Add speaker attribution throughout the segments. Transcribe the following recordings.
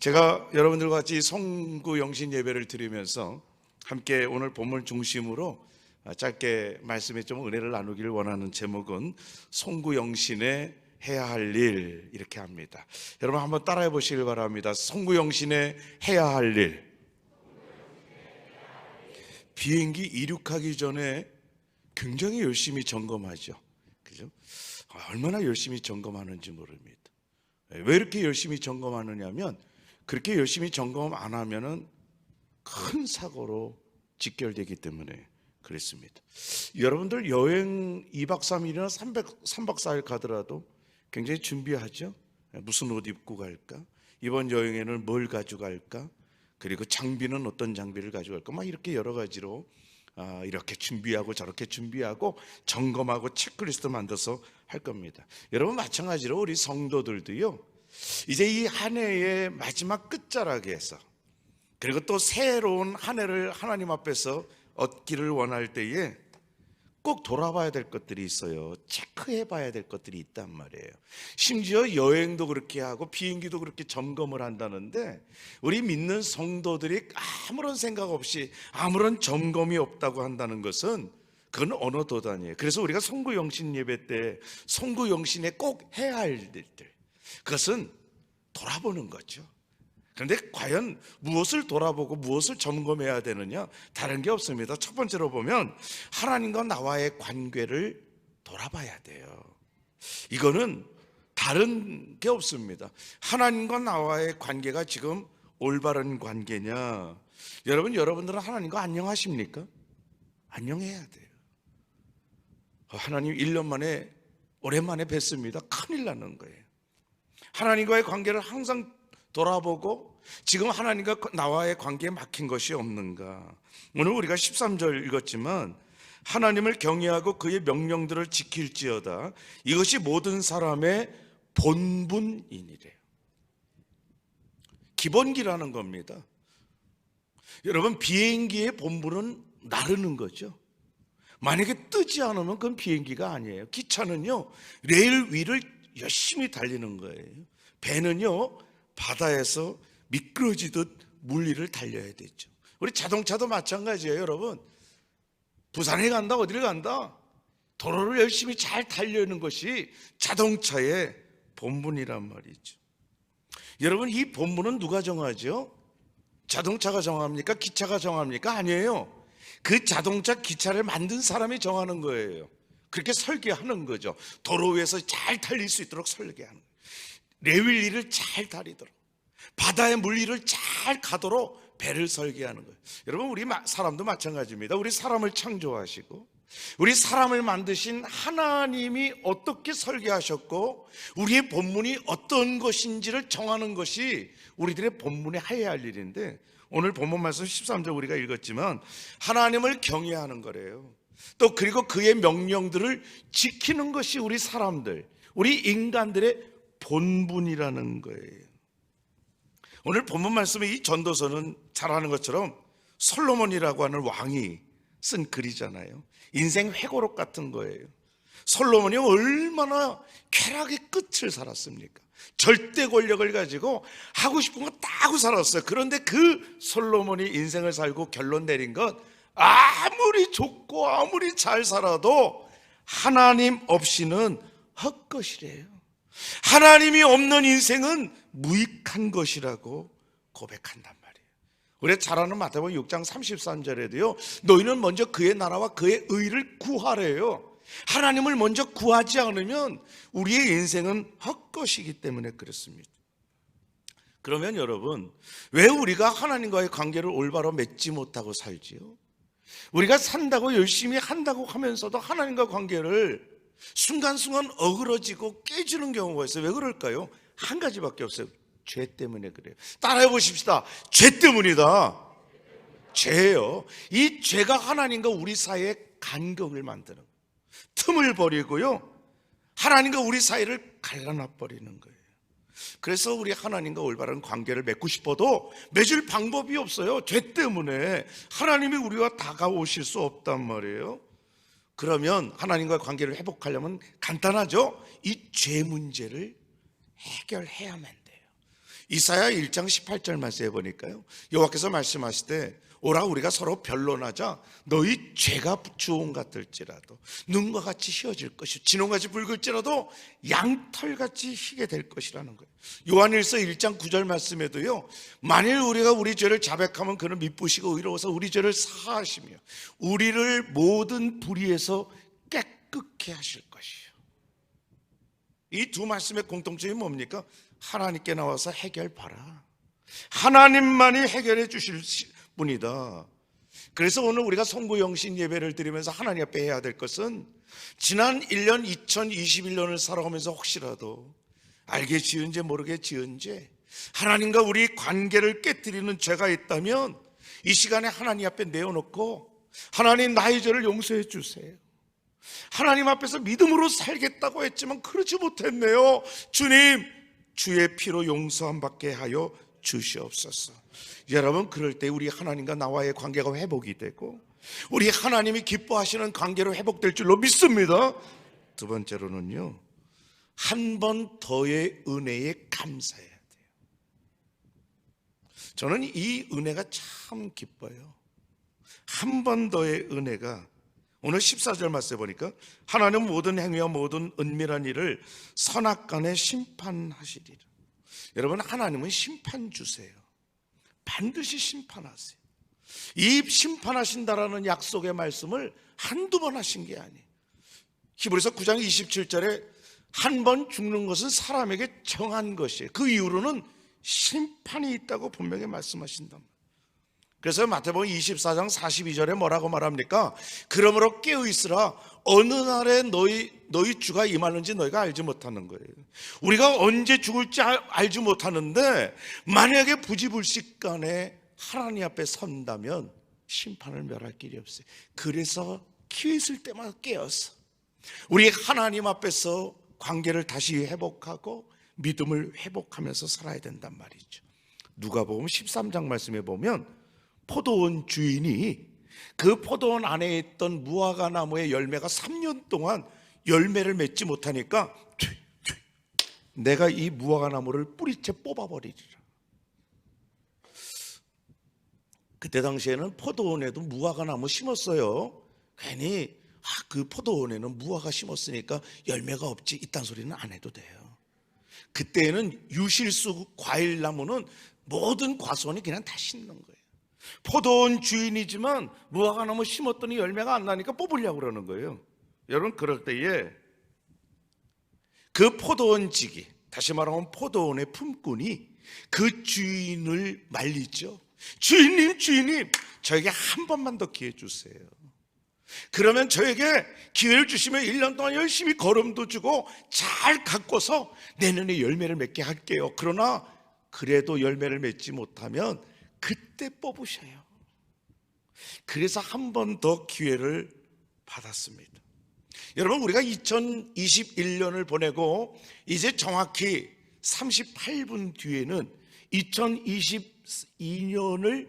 Speaker 1: 제가 여러분들과 같이 성구 영신 예배를 드리면서 함께 오늘 본문 중심으로 짧게 말씀에 좀 은혜를 나누기를 원하는 제목은 송구 영신의 해야 할 일 이렇게 합니다. 여러분 한번 따라해 보시길 바랍니다. 송구 영신의 해야 할 일. 비행기 이륙하기 전에 굉장히 열심히 점검하죠. 그죠? 아, 얼마나 열심히 점검하는지 모릅니다. 왜 이렇게 열심히 점검하느냐면 그렇게 열심히 점검 안 하면은 큰 사고로 직결되기 때문에 그랬습니다. 여러분들 여행 2박 3일이나 300, 3박 4일 가더라도 굉장히 준비하죠. 무슨 옷 입고 갈까? 이번 여행에는 뭘 가져갈까? 그리고 장비는 어떤 장비를 가져갈까? 막 이렇게 여러 가지로 아, 이렇게 준비하고 저렇게 준비하고 점검하고 체크리스트 만들어서 할 겁니다. 여러분 마찬가지로 우리 성도들도요. 이제 이 한 해의 마지막 끝자락에서 그리고 또 새로운 한 해를 하나님 앞에서 얻기를 원할 때에 꼭 돌아봐야 될 것들이 있어요. 체크해 봐야 될 것들이 있단 말이에요. 심지어 여행도 그렇게 하고 비행기도 그렇게 점검을 한다는데 우리 믿는 성도들이 아무런 생각 없이 아무런 점검이 없다고 한다는 것은 그건 언어 도단이에요. 그래서 우리가 송구 영신 예배 때 송구 영신에 꼭 해야 할 일들 그것은 돌아보는 거죠. 그런데 과연 무엇을 돌아보고 무엇을 점검해야 되느냐? 다른 게 없습니다. 첫 번째로 보면 하나님과 나와의 관계를 돌아봐야 돼요. 이거는 다른 게 없습니다. 하나님과 나와의 관계가 지금 올바른 관계냐? 여러분, 여러분들은 하나님과 안녕하십니까? 안녕해야 돼요. 하나님 1년 만에 오랜만에 뵀습니다. 큰일 나는 거예요. 하나님과의 관계를 항상 돌아보고 지금 하나님과 나와의 관계에 막힌 것이 없는가. 오늘 우리가 13절 읽었지만 하나님을 경외하고 그의 명령들을 지킬지어다. 이것이 모든 사람의 본분이니래요. 기본기라는 겁니다. 여러분 비행기의 본분은 나르는 거죠. 만약에 뜨지 않으면 그건 비행기가 아니에요. 기차는요 레일 위를 열심히 달리는 거예요. 배는요 바다에서 미끄러지듯 물리를 달려야 되죠. 우리 자동차도 마찬가지예요, 여러분. 부산에 간다, 어디를 간다. 도로를 열심히 잘 달려는 것이 자동차의 본분이란 말이죠. 여러분, 이 본분은 누가 정하죠? 자동차가 정합니까? 기차가 정합니까? 아니에요. 그 자동차, 기차를 만든 사람이 정하는 거예요. 그렇게 설계하는 거죠. 도로 위에서 잘 달릴 수 있도록 설계하는. 레윌리를 잘 다리도록 바다의 물리를 잘 가도록 배를 설계하는 거예요. 여러분 우리 사람도 마찬가지입니다. 우리 사람을 창조하시고 우리 사람을 만드신 하나님이 어떻게 설계하셨고 우리의 본문이 어떤 것인지를 정하는 것이 우리들의 본문에 해야 할 일인데 오늘 본문 말씀 13절 우리가 읽었지만 하나님을 경외하는 거래요. 또 그리고 그의 명령들을 지키는 것이 우리 사람들, 우리 인간들의 본분이라는 거예요. 오늘 본문 말씀에 이 전도서는 잘 아는 것처럼 솔로몬이라고 하는 왕이 쓴 글이잖아요. 인생 회고록 같은 거예요. 솔로몬이 얼마나 쾌락의 끝을 살았습니까? 절대 권력을 가지고 하고 싶은 거 다 하고 살았어요. 그런데 그 솔로몬이 인생을 살고 결론 내린 것 아무리 좋고 아무리 잘 살아도 하나님 없이는 헛것이래요. 하나님이 없는 인생은 무익한 것이라고 고백한단 말이에요. 우리 잘 아는 마태복음 6장 33절에도요. 너희는 먼저 그의 나라와 그의 의를 구하래요. 하나님을 먼저 구하지 않으면 우리의 인생은 헛것이기 때문에 그렇습니다. 그러면 여러분, 왜 우리가 하나님과의 관계를 올바로 맺지 못하고 살지요? 우리가 산다고 열심히 한다고 하면서도 하나님과 관계를 순간순간 어그러지고 깨지는 경우가 있어요. 왜 그럴까요? 한 가지밖에 없어요. 죄 때문에 그래요. 따라해 보십시다. 죄 때문이다. 죄예요. 이 죄가 하나님과 우리 사이에 간격을 만드는 틈을 버리고요. 하나님과 우리 사이를 갈라놔 버리는 거예요. 그래서 우리 하나님과 올바른 관계를 맺고 싶어도 맺을 방법이 없어요. 죄 때문에 하나님이 우리와 다가오실 수 없단 말이에요. 그러면 하나님과 관계를 회복하려면 간단하죠. 이 죄 문제를 해결해야만 돼요. 이사야 1장 18절 말씀해 보니까요. 여호와께서 말씀하실 때 오라 우리가 서로 변론하자 너희 죄가 주홍 같을지라도 눈과 같이 휘어질 것이 진홍같이 붉을지라도 양털같이 희게 될 것이라는 거예요. 요한일서 1장 9절 말씀에도요. 만일 우리가 우리 죄를 자백하면 그는 미쁘시고 의로워서 우리 죄를 사하시며 우리를 모든 불의에서 깨끗게 하실 것이요. 이 두 말씀의 공통점이 뭡니까? 하나님께 나와서 해결봐라. 하나님만이 해결해 주실 분이다. 그래서 오늘 우리가 송구영신 예배를 드리면서 하나님 앞에 해야 될 것은 지난 1년 2021년을 살아가면서 혹시라도 알게 지은 죄 모르게 지은 죄 하나님과 우리 관계를 깨뜨리는 죄가 있다면 이 시간에 하나님 앞에 내어놓고 하나님 나의 죄를 용서해 주세요. 하나님 앞에서 믿음으로 살겠다고 했지만 그러지 못했네요. 주님, 주의 피로 용서함 받게 하여 주시옵소서. 여러분, 그럴 때 우리 하나님과 나와의 관계가 회복이 되고 우리 하나님이 기뻐하시는 관계로 회복될 줄로 믿습니다. 두 번째로는요. 한 번 더의 은혜에 감사해야 돼요. 저는 이 은혜가 참 기뻐요. 한 번 더의 은혜가 오늘 14절 말씀에 보니까 하나님 모든 행위와 모든 은밀한 일을 선악 간에 심판하시리라. 여러분 하나님은 심판 주세요. 반드시 심판하세요. 이 심판하신다라는 약속의 말씀을 한두 번 하신 게 아니에요. 히브리서 9장 27절에 한 번 죽는 것은 사람에게 정한 것이에요. 그 이후로는 심판이 있다고 분명히 말씀하신다. 그래서 마태복음 24장 42절에 뭐라고 말합니까? 그러므로 깨어 있으라 어느 날에 너희 너희 주가 임하는지 너희가 알지 못하는 거예요. 우리가 언제 죽을지 알, 알지 못하는데 만약에 부지불식간에 하나님 앞에 선다면 심판을 멸할 길이 없어요. 그래서 기회 있을 때마다 깨어서 우리 하나님 앞에서 관계를 다시 회복하고 믿음을 회복하면서 살아야 된단 말이죠. 누가복음 13장 말씀에 보면 포도원 주인이 그 포도원 안에 있던 무화과 나무의 열매가 3년 동안 열매를 맺지 못하니까 내가 이 무화과 나무를 뿌리채 뽑아버리리라. 그때 당시에는 포도원에도 무화과 나무 심었어요. 괜히 아, 그 포도원에는 무화과 심었으니까 열매가 없지 이딴 소리는 안 해도 돼요. 그때는 유실수 과일 나무는 모든 과수원이 그냥 다 심는 거예요. 포도원 주인이지만 무화과 나무 심었더니 열매가 안 나니까 뽑으려고 그러는 거예요. 여러분 그럴 때에 그 포도원 지기 다시 말하면 포도원의 품꾼이 그 주인을 말리죠. 주인님, 주인님, 저에게 한 번만 더 기회 주세요. 그러면 저에게 기회를 주시면 1년 동안 열심히 걸음도 주고 잘 가꿔서 내년에 열매를 맺게 할게요. 그러나 그래도 열매를 맺지 못하면 그때 뽑으셔요. 그래서 한 번 더 기회를 받았습니다. 여러분, 우리가 2021년을 보내고 이제 정확히 38분 뒤에는 2022년을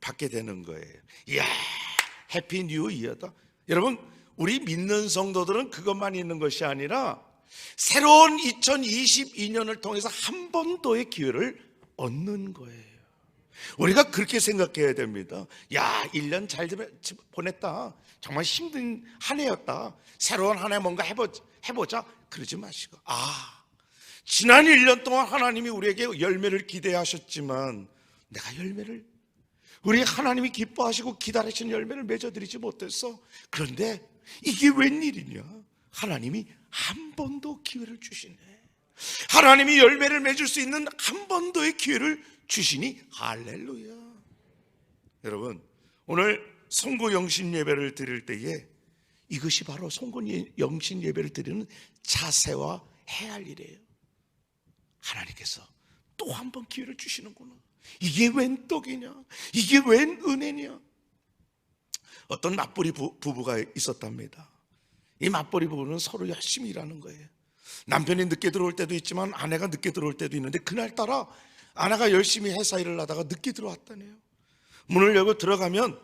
Speaker 1: 받게 되는 거예요. 이야, 해피 뉴 이어다. 여러분, 우리 믿는 성도들은 그것만 있는 것이 아니라 새로운 2022년을 통해서 한 번 더의 기회를 얻는 거예요. 우리가 그렇게 생각해야 됩니다. 야, 1년 잘 보냈다. 정말 힘든 한 해였다. 새로운 한 해 뭔가 해보, 해보자. 그러지 마시고. 아, 지난 1년 동안 하나님이 우리에게 열매를 기대하셨지만 내가 열매를 우리 하나님이 기뻐하시고 기다리신 열매를 맺어드리지 못했어. 그런데 이게 웬일이냐? 하나님이 한번더 기회를 주시네. 하나님이 열매를 맺을 수 있는 한번 더의 기회를 주시니 할렐루야. 여러분, 오늘 송구 영신 예배를 드릴 때에 이것이 바로 송구 영신 예배를 드리는 자세와 해야 할 일이에요. 하나님께서 또 한 번 기회를 주시는구나. 이게 웬 떡이냐? 이게 웬 은혜냐? 어떤 맞벌이 부, 부가 있었답니다. 이 맞벌이 부부는 서로 열심히 일하는 거예요. 남편이 늦게 들어올 때도 있지만 아내가 늦게 들어올 때도 있는데 그날따라 아내가 열심히 회사 일을 하다가 늦게 들어왔다네요. 문을 열고 들어가면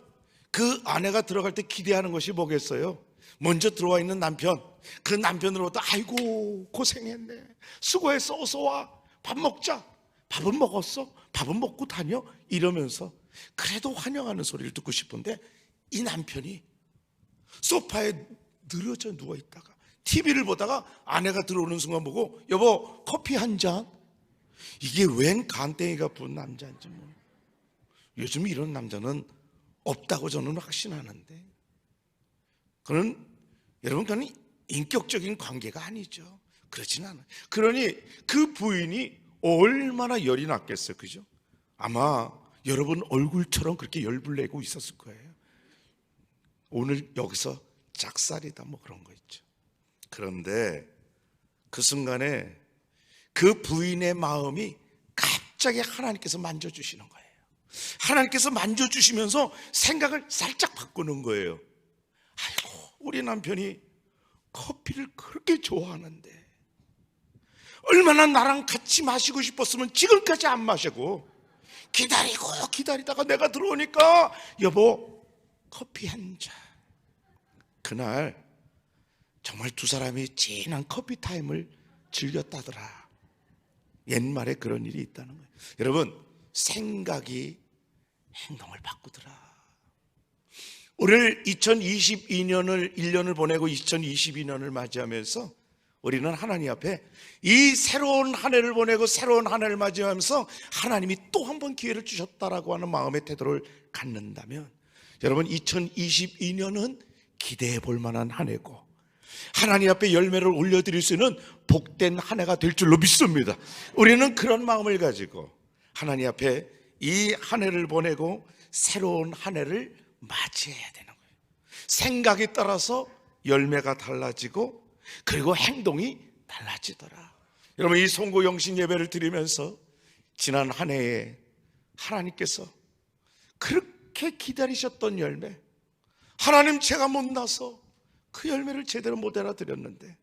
Speaker 1: 그 아내가 들어갈 때 기대하는 것이 뭐겠어요? 먼저 들어와 있는 남편, 그 남편으로부터 아이고 고생했네, 수고했어, 어서 와, 밥 먹자. 밥은 먹었어? 밥은 먹고 다녀? 이러면서 그래도 환영하는 소리를 듣고 싶은데 이 남편이 소파에 늘어져 누워 있다가 TV를 보다가 아내가 들어오는 순간 보고 여보 커피 한 잔. 이게 웬 간땡이가 부은 남자인지 뭐. 요즘 이런 남자는 없다고 저는 확신하는데 그는 여러분 그는 인격적인 관계가 아니죠. 그렇진 않아요. 그러니 그 부인이 얼마나 열이 났겠어요. 그죠? 아마 여러분 얼굴처럼 그렇게 열불 내고 있었을 거예요. 오늘 여기서 작살이다 뭐 그런 거 있죠. 그런데 그 순간에 그 부인의 마음이 갑자기 하나님께서 만져주시는 거예요. 하나님께서 만져주시면서 생각을 살짝 바꾸는 거예요. 아이고, 우리 남편이 커피를 그렇게 좋아하는데 얼마나 나랑 같이 마시고 싶었으면 지금까지 안 마시고 기다리고 기다리다가 내가 들어오니까 여보 커피 한 잔. 그날 정말 두 사람이 진한 커피 타임을 즐겼다더라. 옛말에 그런 일이 있다는 거예요. 여러분 생각이 행동을 바꾸더라. 오늘 2022년을 1년을 보내고 2022년을 맞이하면서 우리는 하나님 앞에 이 새로운 한 해를 보내고 새로운 한 해를 맞이하면서 하나님이 또 한 번 기회를 주셨다라고 하는 마음의 태도를 갖는다면 여러분 2022년은 기대해 볼 만한 한 해고 하나님 앞에 열매를 올려드릴 수 있는 복된 한 해가 될 줄로 믿습니다. 우리는 그런 마음을 가지고 하나님 앞에 이 한 해를 보내고 새로운 한 해를 맞이해야 되는 거예요. 생각에 따라서 열매가 달라지고 그리고 행동이 달라지더라. 여러분 이 송고 영신 예배를 드리면서 지난 한 해에 하나님께서 그렇게 기다리셨던 열매 하나님 제가 못나서 그 열매를 제대로 못 알아드렸는데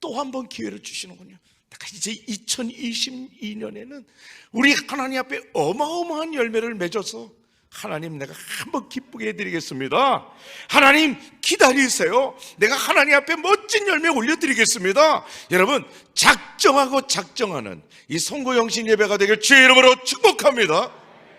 Speaker 1: 또 한 번 기회를 주시는군요. 내가 이제 2022년에는 우리 하나님 앞에 어마어마한 열매를 맺어서 하나님 내가 한번 기쁘게 해드리겠습니다. 하나님 기다리세요. 내가 하나님 앞에 멋진 열매 올려드리겠습니다. 여러분 작정하고 작정하는 이 송구영신 예배가 되길 주의 이름으로 축복합니다.